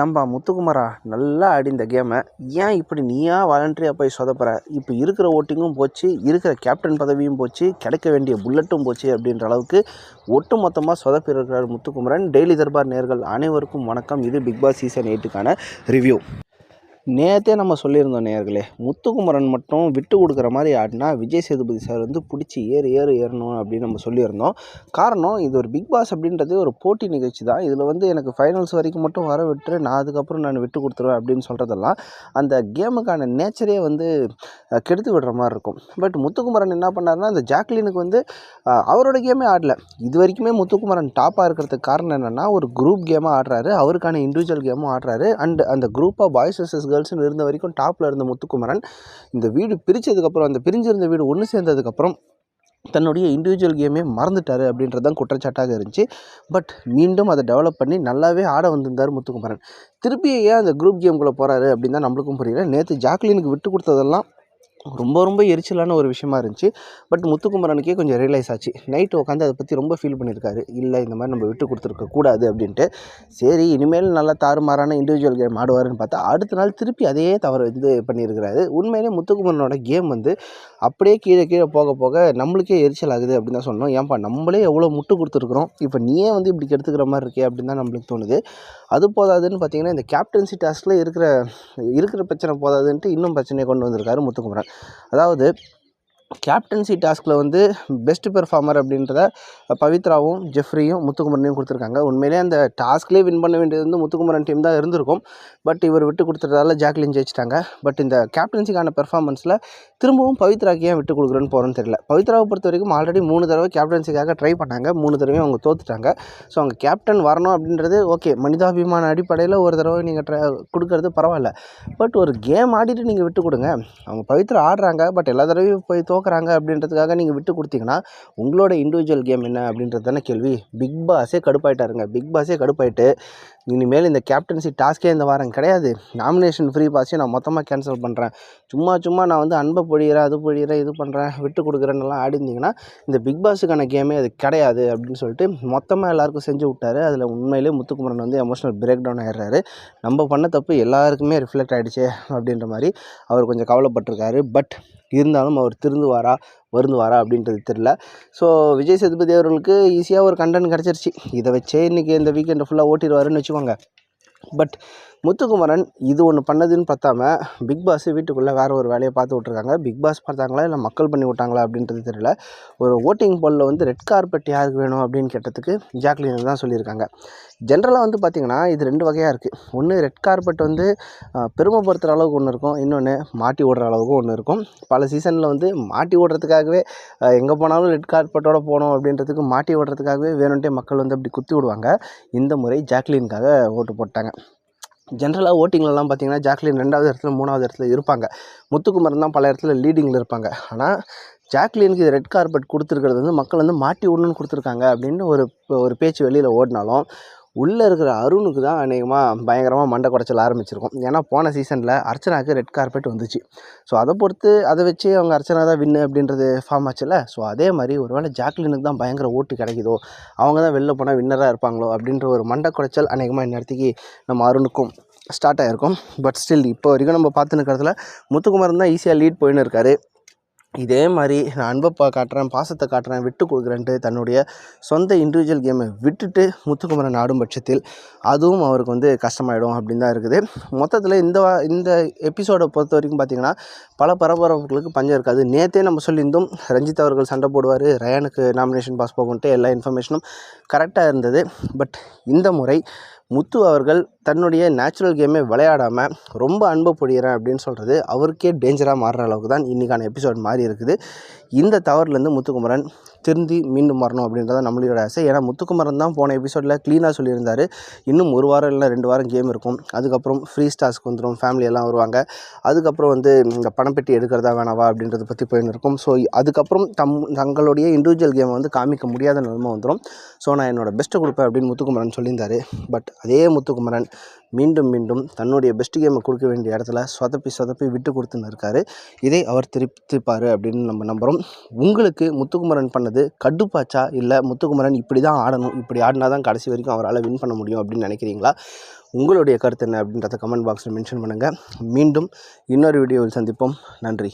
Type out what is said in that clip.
ஏன்பா முத்துக்குமாரா நல்லா ஆடி இந்த கேமை ஏன் இப்படி நீயா வாலண்டரியாக போய் சொதப்புற? இப்போ இருக்கிற ஓட்டிங்கும் போச்சு இருக்கிற கேப்டன் பதவியும் போச்சு கிடைக்க வேண்டிய புல்லட்டும் போச்சு அப்படின்ற அளவுக்கு ஒட்டு மொத்தமாக சொதப்பிருக்கிறார் முத்துக்குமரன். டெய்லி தர்பார் நேர்கள் அனைவருக்கும் வணக்கம். இது பிக் பாஸ் சீசன் எயிட்டுக்கான ரிவ்யூ நேற்றே நம்ம சொல்லியிருந்தோம் நேர்களே முத்துக்குமரன் மட்டும் விட்டு கொடுக்குற மாதிரி ஆடினா விஜய் சேதுபதி சார் வந்து பிடிச்சி ஏறு ஏறு ஏறணும் அப்படின்னு நம்ம சொல்லியிருந்தோம். காரணம் இது ஒரு பிக் பாஸ் அப்படின்றது ஒரு போட்டி நிகழ்ச்சி தான். இதில் வந்து எனக்கு ஃபைனல்ஸ் வரைக்கும் மட்டும் வர விட்டு நான் அதுக்கப்புறம் நான் விட்டு கொடுத்துருவேன் அப்படின்னு சொல்கிறதெல்லாம் அந்த கேமுக்கான நேச்சரே வந்து கெடுத்து விடுற மாதிரி இருக்கும். பட் முத்துக்குமரன் என்ன பண்ணாருன்னா அந்த ஜாக்லினுக்கு வந்து அவரோட கேமே ஆடல. இது வரைக்குமே முத்துக்குமரன் டாப்பாக இருக்கிறதுக்கு காரணம் என்னென்னா ஒரு குரூப் கேமாக ஆடுறாரு. அவருக்கான இண்டிவிஜுவல் கேமும் ஆடுறாரு. அண்ட் அந்த குரூப்பாக பாய்ஸ் வர்சஸ் கேர்ள்ஸ்னு இருந்த வரைக்கும் டாப்பில் இருந்த முத்துக்குமரன் இந்த வீடு பிரித்ததுக்கப்புறம் அந்த பிரிஞ்சிருந்த வீடு ஒன்று சேர்ந்ததுக்கப்புறம் தன்னுடைய இண்டிவிஜுவல் கேமே மறந்துட்டார் அப்படின்றது தான் குற்றச்சாட்டாக இருந்துச்சு. பட் மீண்டும் அதை டெவலப் பண்ணி நல்லாவே ஆட வந்திருந்தார் முத்துக்குமரன். திருப்பி ஏன் அந்த குரூப் கேம்குள்ளே போகிறாரு அப்படின்னு தான் நம்மளுக்கும் புரியல. நேற்று ஜாக்லினுக்கு விட்டு கொடுத்ததெல்லாம் ரொம்ப ரொம்ப எரிச்சலான ஒரு விஷயமா இருந்துச்சு. பட் முத்துக்குமரனுக்கே கொஞ்சம் ரியலைஸ் ஆச்சு. நைட்டு உட்காந்து அதை பற்றி ரொம்ப ஃபீல் பண்ணியிருக்காரு. இல்லை இந்த மாதிரி நம்ம விட்டு கொடுத்துருக்க கூடாது அப்படின்ட்டு. சரி இனிமேல் நல்லா தாறுமாறான இண்டிவிஜுவல் கேம் ஆடுவாருன்னு பார்த்தா அடுத்த நாள் திருப்பி அதே தவறு வந்து பண்ணியிருக்கிறாரு. உண்மையிலே முத்துக்குமரனோட கேம் வந்து அப்படியே கீழே கீழே போக போக நம்மளுக்கே எரிச்சல் ஆகுது அப்படின்னு தான் சொன்னோம். ஏன்பா நம்மளே எவ்வளோ முட்டு கொடுத்துருக்குறோம்? இப்போ நீயே வந்து இப்படி கெடுத்துக்கிற மாதிரி இருக்கே அப்படின்னு தான் நம்மளுக்கு தோணுது. அது போதாதுன்னு பார்த்தீங்கன்னா இந்த கேப்டன்சி டாஸ்கில் இருக்கிற இருக்கிற பிரச்சனை போதாதுன்ட்டு இன்னும் பிரச்சனையை கொண்டு வந்திருக்காரு முத்துக்குமரன். அதாவது கேப்டன்சி டாஸ்கில் வந்து பெஸ்ட் பெர்ஃபார்மர் அப்படின்றத பவித்ராவும் ஜெஃப்ரியும் முத்துக்குமரனையும் கொடுத்துருக்காங்க. உண்மையிலே அந்த டாஸ்க்லேயே வின் பண்ண வேண்டியது வந்து முத்துக்குமரன் டீம் தான் இருந்திருக்கும். பட் இவர் விட்டு கொடுத்துறதால ஜாக்லின் ஜெயிச்சிட்டாங்க. பட் இந்த கேப்டன்சிக்கான பெர்ஃபார்மன்ஸில் திரும்பவும் பவித்ராக்கு ஏன் விட்டு கொடுக்குறேன்னு போகிறோன்னு தெரியல. பவித்ராவை பொறுத்த வரைக்கும் ஆல்ரெடி மூணு தடவை கேப்டன்சிக்காக ட்ரை பண்ணாங்க. மூணு தடவையும் அவங்க தோத்துட்டாங்க. ஸோ அவங்க கேப்டன் வரணும் அப்படின்றது ஓகே மனிதாபிமான அடிப்படையில் ஒரு தடவை நீங்கள் ட்ரை கொடுக்கறது பரவாயில்ல. பட் ஒரு கேம் ஆடிட்டு நீங்கள் விட்டு கொடுங்க. அவங்க பவித்ரா ஆடுறாங்க. பட் எல்லா தடவையும் போய் தோக்குறாங்க அப்படின்றதுக்காக நீங்கள் விட்டு கொடுத்தீங்கன்னா உங்களோட இண்டிவிஜுவல் கேம் என்ன அப்படின்றது தானே கேள்வி. பிக் பாஸே கடுப்பாயிட்டாருங்க. பிக் பாஸே கடுப்பாயிட்டு இனிமேல் இந்த கேப்டன்சி டாஸ்க்கே இந்த வாரம் கிடையாது. நாமினேஷன் ஃப்ரீ பாஸையும் நான் மொத்தமாக கேன்சல் பண்ணுறேன் சும்மா சும்மா நான் வந்து அன்பை பொழிகிறேன் அது பொழிகிறேன் இது பண்ணுறேன் விட்டு கொடுக்குறேன்னெல்லாம் ஆடிருந்தீங்கன்னா இந்த பிக் பாஸுக்கான கேமே அது கிடையாது அப்படின்னு சொல்லிட்டு மொத்தமாக எல்லாருக்கும் செஞ்சு விட்டார். அதில் உண்மையிலே முத்துக்குமரன் வந்து எமோஷனல் பிரேக் டவுன் ஆயிடுறாரு. நம்ம பண்ண தப்பு எல்லாருக்குமே ரிஃப்ளெக்ட் ஆகிடுச்சே அப்படின்ற மாதிரி அவர் கொஞ்சம் கவலைப்பட்டிருக்காரு. பட் இருந்தாலும் அவர் திருந்துவாரா? வருந்துவாரா அப்படின்றது தெரில ஸோ விஜய் சேதுபதி அவர்களுக்கு ஈஸியாக ஒரு கண்டென்ட் கிடச்சிருச்சு. இதை வச்சே இன்றைக்கி இந்த வீக்கெண்டை ஃபுல்லாக ஓட்டிடுவாருன்னு வச்சுக்கோங்க. பட் முத்துக்குமரன் இது ஒன்று பண்ணதுன்னு பார்த்தாம பிக் பாஸ் வீட்டுக்குள்ளே வேறு ஒரு வேலையை பார்த்து விட்ருக்காங்க பிக் பாஸ் பார்த்தாங்களா இல்லை மக்கள் பண்ணி விட்டாங்களா அப்படின்றது தெரியல. ஒரு ஓட்டிங் போலில் வந்து ரெட் கார்பெட் யாருக்கு வேணும் அப்படின்னு கேட்டதுக்கு ஜாக்லின் தான் சொல்லியிருக்காங்க. ஜென்ரலாக வந்து பார்த்திங்கன்னா இது ரெண்டு வகையாக இருக்குது ஒன்று ரெட் கார்பெட் வந்து பெருமைப்படுத்துகிற அளவுக்கு ஒன்று இருக்கும். இன்னொன்று மாட்டி ஓடுற அளவுக்கு ஒன்று இருக்கும். பல சீசனில் வந்து மாட்டி ஓடுறதுக்காகவே எங்கே போனாலும் ரெட் கார்பெட்டோட போகணும் அப்படின்றதுக்கு மாட்டி ஓடுறதுக்காகவே வேணுன்ட்டே மக்கள் வந்து அப்படி குத்தி விடுவாங்க. இந்த முறை ஜாக்லினுக்காக ஓட்டு போட்டாங்க. ஜென்ரலாக ஓட்டிங்லலாம் பார்த்தீங்கன்னா ஜாக்லின் ரெண்டாவது இடத்துல மூணாவது இடத்துல இருப்பாங்க. முத்துக்குமரன் தான் பல இடத்துல லீடிங்கில் இருப்பாங்க. ஆனால் ஜாக்லினுக்கு இது ரெட் கார்பெட் கொடுத்துருக்கிறது வந்து மக்கள் வந்து மாட்டி விடணும்னு கொடுத்துருக்காங்க அப்படின்னு ஒரு ஒரு பேச்சு வெளியில் ஓடினாலும் உள்ளே இருக்கிற அருணுக்கு தான் அநேகமாக பயங்கரமாக மண்டை குடைச்சல் ஆரம்பிச்சிருக்கும். ஏன்னா போன சீசனில் அர்ச்சனாக்கு ரெட் கார்பெட் வந்துச்சு. ஸோ அதை பொறுத்து அதை வச்சு அவங்க அர்ச்சனா தான் வின்னு அப்படின்றது ஃபார்ம் ஆச்சுல்ல ஸோ அதே மாதிரி ஒருவேளை ஜாக்லினுக்கு தான் பயங்கர ஓட்டு கிடைக்குதோ அவங்க தான் வெளில போனால் வின்னராக இருப்பாங்களோ அப்படின்ற ஒரு மண்டை குடைச்சல் அநேகமாக இந்நேரத்துக்கு நம்ம அருணுக்கும் ஸ்டார்ட் ஆகிருக்கும் பட் ஸ்டில் இப்போ வரைக்கும் நம்ம பார்த்துன்னு இருக்கிறதுல முத்துக்குமார் தான் ஈஸியாக லீட் போயின்னு இருக்காரு. இதே மாதிரி நான் அன்பை பா காட்டுறேன் பாசத்தை காட்டுறேன் விட்டு கொடுக்குறேன்ட்டு தன்னுடைய சொந்த இண்டிவிஜுவல் கேமை விட்டுட்டு முத்துக்குமரன் ஆடும் பட்சத்தில் அதுவும் அவருக்கு வந்து கஷ்டமாயிடும் அப்படின்னு தான் இருக்குது. மொத்தத்தில் இந்த வா இந்த எபிசோடை பொறுத்த வரைக்கும் பார்த்திங்கன்னா பல பரபரப்புகளுக்கு பஞ்சம் இருக்காது. நேற்றே நம்ம சொல்லியிருந்தோம் ரஞ்சித் அவர்கள் சண்டை போடுவார் ரயானுக்கு நாமினேஷன் பாஸ் போகும்ட்டு எல்லா இன்ஃபர்மேஷனும் கரெக்டாக இருந்தது. பட் இந்த முறை முத்து அவர்கள் தன்னுடைய நேச்சுரல் கேமே விளையாடாமல் ரொம்ப அன்பு பொழியிறேன் அப்படின்னு சொல்கிறது அவருக்கே டேஞ்சராக மாறுற அளவுக்கு தான் இன்றைக்கான எபிசோட் மாறி இருக்குது. இந்த தவறுலேருந்து முத்துக்குமரன் திருந்தி மீண்டும் வரணும் அப்படின்றத நம்மளோட ஆசை. ஏன்னா முத்துக்குமரன் தான் போன எபிசோடில் க்ளீனாக சொல்லியிருந்தார். இன்னும் ஒரு வாரம் இல்லை ரெண்டு வாரம் கேம் இருக்கும். அதுக்கப்புறம் ஃப்ரீ ஸ்டார்ஸ்க்கு வந்துடும் ஃபேமிலி எல்லாம் வருவாங்க. அதுக்கப்புறம் வந்து இந்த பணப்பெட்டி எடுக்கிறதா வேணாவா அப்படின்றத பற்றி போயின்னு இருக்கும். ஸோ அதுக்கப்புறம் தம் தங்களுடைய இண்டிவிஜுவல் கேமை வந்து காமிக்க முடியாத நிலைமை வந்துடும் ஸோ நான் என்னோடய பெஸ்ட்டை கொடுப்பேன் அப்படின்னு முத்துக்குமரன் சொல்லியிருந்தாரு. பட் அதே முத்துக்குமரன் மீண்டும் மீண்டும் தன்னுடைய பெஸ்ட் கேமை கொடுக்க வேண்டிய இடத்துல சொதப்பி சொதப்பி விட்டு கொடுத்துன்னு இருக்காரு. இதை அவர் திருப்பிப்பார் அப்படின்னு நம்ம நம்புகிறோம் உங்களுக்கு முத்துக்குமரன் பண்ணது கடுப்பாச்சா? இல்லை முத்துக்குமரன் இப்படி தான் ஆடணும் இப்படி ஆடினா தான் கடைசி வரைக்கும் அவரால் வின் பண்ண முடியும் அப்படின்னு நினைக்கிறீங்களா? உங்களுடைய கருத்து என்ன அப்படின்றத கமெண்ட் பாக்ஸில் மென்ஷன் பண்ணுங்கள் மீண்டும் இன்னொரு வீடியோவில் சந்திப்போம். நன்றி.